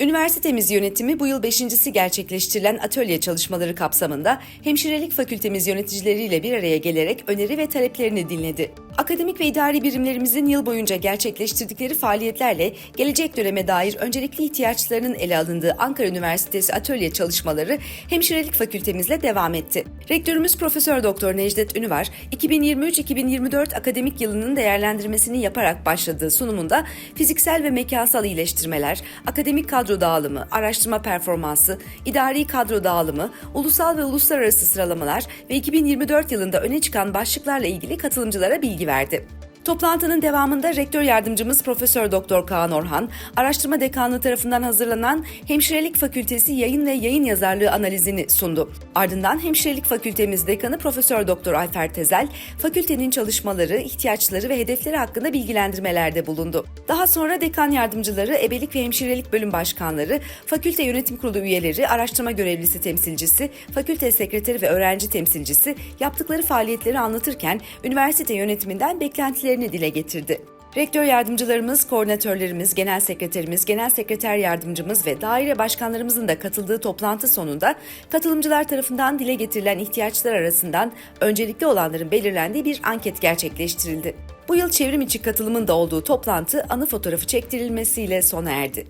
Üniversitemiz yönetimi bu yıl beşincisi gerçekleştirilen atölye çalışmaları kapsamında hemşirelik fakültemiz yöneticileriyle bir araya gelerek öneri ve taleplerini dinledi. Akademik ve idari birimlerimizin yıl boyunca gerçekleştirdikleri faaliyetlerle gelecek döneme dair öncelikli ihtiyaçlarının ele alındığı Ankara Üniversitesi atölye çalışmaları hemşirelik fakültemizle devam etti. Rektörümüz Profesör Doktor Necdet Ünüvar, 2023-2024 akademik yılının değerlendirmesini yaparak başladığı sunumunda fiziksel ve mekansal iyileştirmeler, akademik kadro dağılımı, araştırma performansı, idari kadro dağılımı, ulusal ve uluslararası sıralamalar ve 2024 yılında öne çıkan başlıklarla ilgili katılımcılara bilgi verdi. Toplantının devamında Rektör Yardımcımız Profesör Doktor Kaan Orhan, Araştırma Dekanlığı tarafından hazırlanan Hemşirelik Fakültesi yayın ve yayın yazarlığı analizini sundu. Ardından Hemşirelik Fakültemiz Dekanı Profesör Doktor Ayfer Tezel, fakültenin çalışmaları, ihtiyaçları ve hedefleri hakkında bilgilendirmelerde bulundu. Daha sonra dekan yardımcıları, ebelik ve hemşirelik bölüm başkanları, fakülte yönetim kurulu üyeleri, araştırma görevlisi temsilcisi, fakülte sekreteri ve öğrenci temsilcisi yaptıkları faaliyetleri anlatırken üniversite yönetiminden beklentilerini dile getirdi. Rektör yardımcılarımız, koordinatörlerimiz, genel sekreterimiz, genel sekreter yardımcımız ve daire başkanlarımızın da katıldığı toplantı sonunda katılımcılar tarafından dile getirilen ihtiyaçlar arasından öncelikli olanların belirlendiği bir anket gerçekleştirildi. Bu yıl çevrim içi katılımın da olduğu toplantı anı fotoğrafı çektirilmesiyle sona erdi.